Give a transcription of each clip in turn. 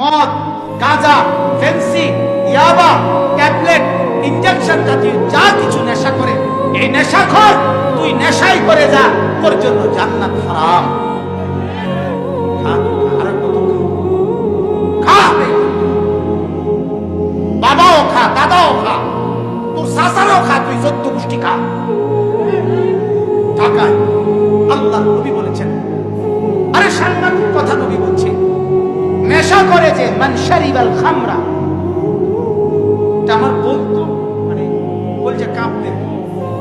মদ, গাঁজা, ফেন্সি, ইয়াবা, ট্যাবলেট, ইনজেকশন জাতীয় যা কিছু নেশা করে, এই নেশা খর, তুই নেশাই করে যা, তোর জন্য জান্নাত হারাম। বাবাও খা, দাদাও খা। তোর শাসারও খা, তুই সত্য গোষ্ঠী খা। ঢাকায় আল্লাহ নবী বলেছেন। আরে সাংঘাতিক কথা নবী বলছে। করে যে মানসারিবাল খামরা। আমার বলতো মানে বলছে কাঁপতে।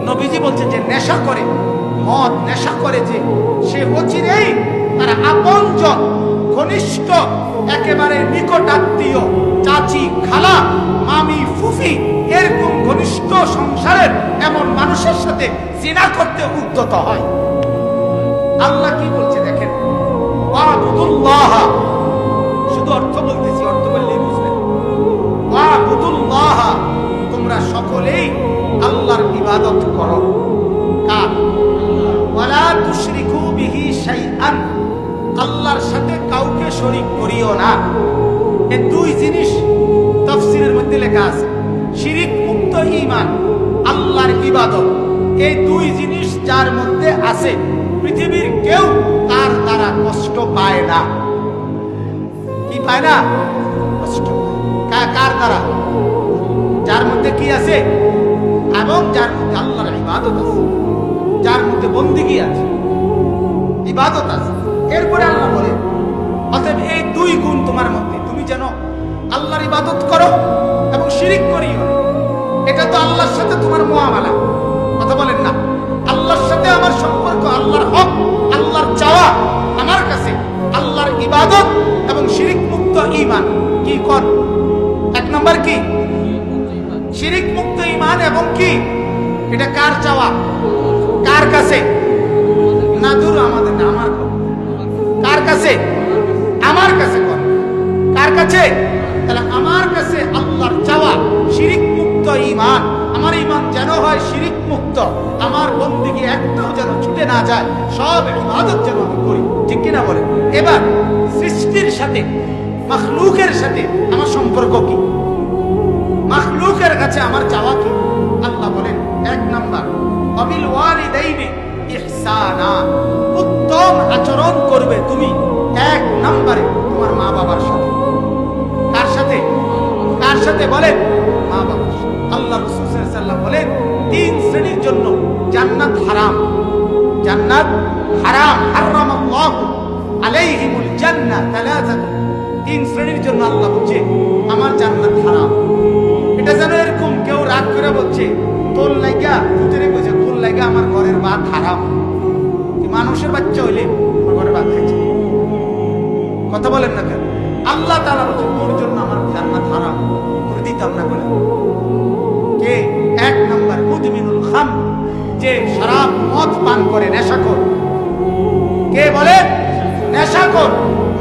নবীজি বলছে যে নেশা করে, মদ নেশা করে যে সে অচিরেই তার আপনজন, ঘনিষ্ঠ, একেবারে নিকট আত্মীয়, চাচি, খালা, মামি, ফুফি, এরকম ঘনিষ্ঠ সংসারের এমন মানুষের সাথে জিনা করতে উদ্যত হয়। আল্লাহ কি বলছে দেখেন? ওয়াবুদুল্লাহ অর্থ বলতেছি, অর্থ বললেই বুঝবেন। তোমরা সকলেই আল্লাহর ইবাদত করো। আল্লাহর সাথে কাউকে শরীক করিও না। এই দুই জিনিস তাফসীরের মধ্যে লেখা আছে। শিরিক মুক্ত ঈমান, আল্লাহর ইবাদত। এই দুই জিনিস যার মধ্যে আছে, পৃথিবীর কেউ তার দ্বারা কষ্ট পায় না। পায় না? কার দ্বারা? যার মধ্যে কি আছে? এবং যার মধ্যে আল্লাহর ইবাদত আছে। যার মধ্যে বন্দিগি আছে। ইবাদত আছে। এরপরে আল্লাহ বলে, অতএব এই দুই গুণ তোমার মধ্যে, তুমি যেন আল্লাহর ইবাদত করো এবং শিরিক করিও এটা তো আল্লাহর সাথে তোমার মুআমালা কথা বলেন না। এবং কি এটা কার চাওয়া? কার কাছে? না, দূর আমাদের আমার কার কাছে? আমার কাছে কর কার কাছে? তাহলে আমার কাছে আল্লাহর চাওয়া শিরিক মুক্ত ঈমান। আমার ঈমান যেন হয় শিরিক মুক্ত আমার বন্দিকে একটাও যেন ছুটে না যায়, সব ইবাদত যেন আমি করি। ঠিক কিনা বলে এবার সৃষ্টির সাথে, মখলুকের সাথে আমার সম্পর্ক কি? মখলুকের কাছে আমার চাওয়া কি? আল্লাহ বলেন, এক নাম্বার অবিল ওয়ালিদাইনে ইহসানা। উত্তম আচরণ করবে তুমি এক নম্বরে তোমার মা বাবার সাথে। কার সাথে? কার সাথে বলেন? মা বাবার আল্লাহ রাসূল সাল্লাল্লাহু বলেন, তিন শ্রেণির জন্য জান্নাত হারাম। জান্নাত হারাম। হারাম আল্লাহ আলাইহিমুল জান্নাহ তালাতাতু তিন শ্রেণির জন্য আল্লাহ বলছে, আমার জান্নাত হারাম। এটা যেন এরকম রাগ করে বলছে, তোর লাইগা ভূতেরে বলছে, তোর লাইগা আমার ঘরের ভাত হারাম। মানুষের বাচ্চা হইলে আমার ঘরে ভাত খাইছে? কথা বলেন না কেন? আল্লাহ তাআলা বলছে, তোর জন্য আমার জান্নাত হারাম। করে দিতাম না বলে। কে? এক নাম্বার মুদমিনুল খাম, যে শরাব মদ পান করে, নেশা কর। কে বলে? নেশা কর।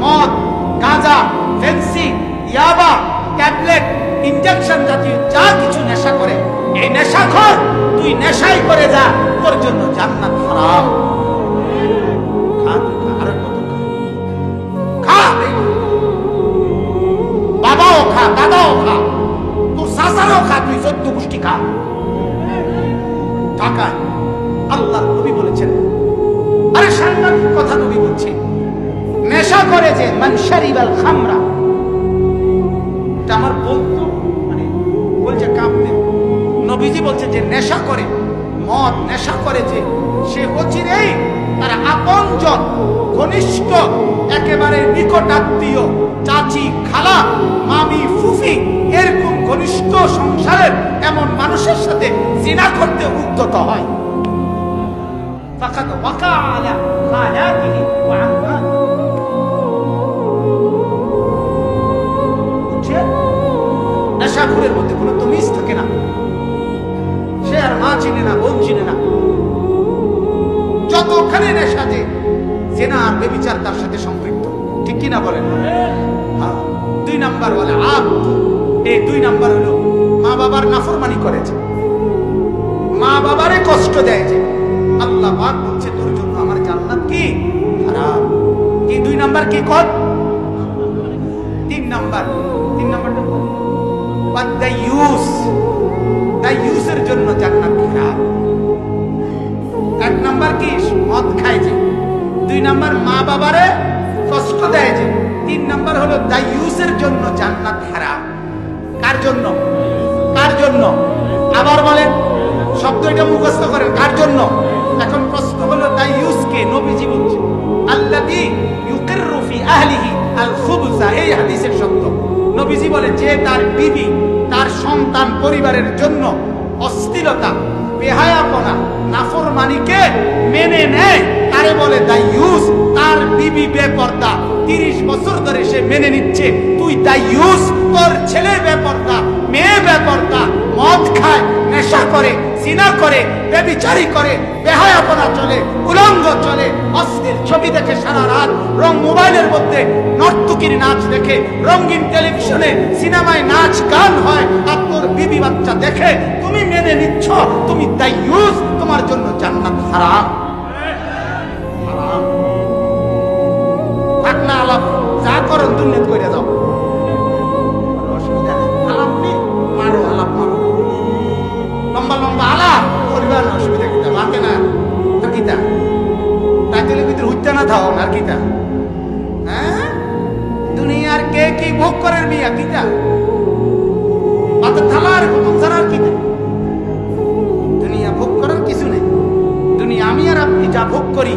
মদ, গাঁজা ফেন্সি ইয়াবা, ট্যাবলেট ইনজেকশন জাতীয় যা কিছু নেশা করে এই নেশাখোর তুই নেশাই করে যা তোর জন্য জান্নাত হারাম খা তুই খা, আরেক বোতল খা। খা রে। বাবাও খা দাদাও খা তোর শাসারও খা তুই চোদ্দ গোষ্ঠী খা ঢাকায় আল্লাহ নবী বলেছেন আরে সাংঘাতিক কথা নবী বলছে নেশা করে যে মানসারিবাল খামরা এটা আমার বন্ধু মানে বলছে কাঁপতে। নবীজি বলছে যে নেশা করে, মদ নেশা করে যে সে অচিরেই তার আপনজন, ঘনিষ্ঠ, একেবারে নিকটাত্মীয়, চাচি, খালা, মামি, ফুফি, এরকম ঘনিষ্ঠ সংসারের এমন মানুষের সাথে জিনা করতে উদ্যত হয়। ফাকাদ ওয়াকা আলা খালাতিহি ওয়া আম্মাতিহি বেবিচার তার সাথে সম্পৃক্ত। ঠিক কি না বলেন? হ্যাঁ। দুই নাম্বার বলে আপ এই দুই নাম্বার হলো, মা বাবার নাফরমানি করেছে মা বাবারে কষ্ট দেয় যে, আল্লাহ পাক বলছে, তোর জন্য আমার জান্নাত কি? হারাম কি দুই নাম্বার, কি কর? তিন নাম্বার, তিন নাম্বারটা দায়ুস দায়ুসের জন্য জান্নাত খারাপ। নাম্বার মা বাবারে কষ্ট দেয় যে, তিন নাম্বার হলো দায়ুসের জন্য জান্নাত হারাম। কার জন্য? কার জন্য? আবার বলেন, শব্দ এটা মুখস্থ করেন, কার জন্য? এখন প্রশ্ন হলো দায়ুসকে নবীজি বলছে আল্লাযী ইউকিররু ফি আহলিহি আল খুবসা এই হাদিসের শব্দ। নবীজি বলে, যে তার বিবি, তার সন্তান পরিবারের জন্য অস্থিরতা, বেহায়াপনা, নাফরমানিকে মেনে বলে দাইয়ুস তার বিবি বেপর্দা। তিরিশ বছর ধরে সে মেনে নিচ্ছে, তুই দাইয়ুস তোর ছেলে বেপর্দা, মেয়ে বেপর্দা। মদ খায়, নেশা করে, সিনা করে, বেবিচারি করে, বেহায়াপনা চলে, উলঙ্গ চলে, অস্থির ছবি দেখে সারা রাত, রং মোবাইলের মধ্যে নর্তকীর নাচ দেখে, রঙিন টেলিভিশনে সিনেমায় নাচ গান হয়, আর তোর বিবি বাচ্চা দেখে, তুমি মেনে নিচ্ছ, তুমি দাইয়ুস তোমার জন্য জান্নাত হারাম। করেন করে যাও। কে ভোগ করার মিয়া কিতা মাথা সংসার আর কিতা দুনিয়া ভোগ করার কিছু নেই। দুনিয়া আমি আর আপনি যা ভোগ করি,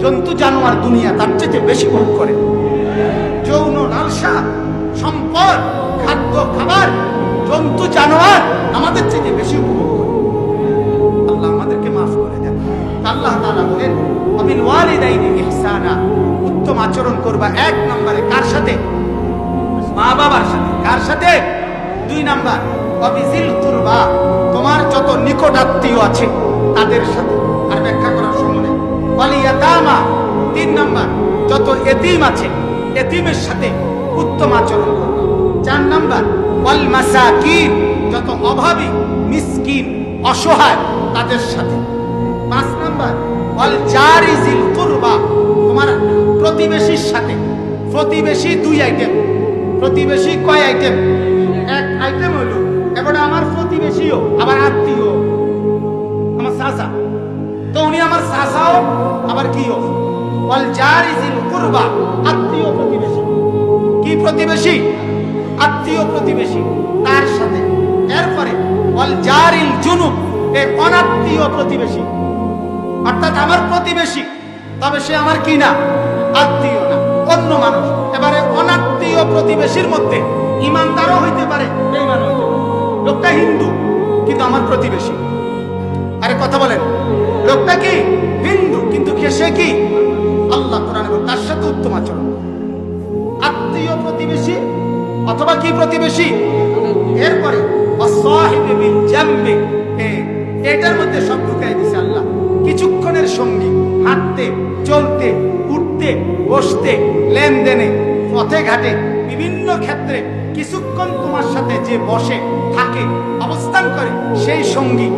জন্তু, জানোয়ার দুনিয়া তার চেয়ে বেশি ভোগ করে। জন্তু জানোয়ার আমাদের চেয়ে বেশি উপভোগ করে। আল্লাহ আমাদেরকে মাফ করে দেন। আল্লাহ তাআলা বলেন আবিল ওয়ালিদাইনি ইহসানা। উত্তম আচরণ করবা এক নম্বরে কার সাথে? মা বাবার সাথে। কার সাথে? দুই নাম্বার, অবিজিল কুরবা। তোমার যত নিকট আত্মীয় আছে, তাদের সাথে। আর ব্যাখ্যা করার সময় নেই। ওয়ালিয়াতামা। তিন নাম্বার, যত এতিম আছে, এতিমের সাথে উত্তম আচরণ করবা। চার নাম্বার ওয়াল মাসাকিন, যত অভাবী, মিসকিন, অসহায়, তাদের সাথে। পাঁচ নাম্বার, ওয়াল জারিজিল কুরবা, তোমার প্রতিবেশীর সাথে। প্রতিবেশী দুই আইটেম, প্রতিবেশী কয় আইটেম? এক আইটেম হলো এবারে আমার প্রতিবেশীও আবার আত্মীয়, আমার চাচা। তো উনি আমার চাচাও, আবার কিও? ওয়াল জারিজিল কুরবা, আত্মীয় প্রতিবেশী। কি প্রতিবেশী? আত্মীয় প্রতিবেশী, তার সাথে। এরপরে অনাত্মীয় প্রতিবেশী। অর্থাৎ আমার প্রতিবেশী, তবে সে আমার কি না? আত্মীয় না, অন্য মানুষ। এবারে অনাত্মীয় প্রতিবেশীর মধ্যে ইমানদারও হইতে পারে হইতে পারে। লোকটা হিন্দু, কিন্তু আমার প্রতিবেশী। আরে কথা বলেন, লোকটা কি? হিন্দু, কিন্তু সে কি? আল্লাহ তার সাথে উত্তম আচরণ। আত্মীয় প্রতিবেশী অথবা কি প্রতিবেশী? এরপরে এটার মধ্যে সব ঢুকাই দিছে আল্লাহ। কিছুক্ষণের সঙ্গী, হাঁটতে, চলতে, উঠতে, বসতে, লেনদেনে, পথে ঘাটে, বিভিন্ন ক্ষেত্রে কিছুক্ষণ তোমার সাথে যে বসে, থাকে, অবস্থান করে, সেই সঙ্গী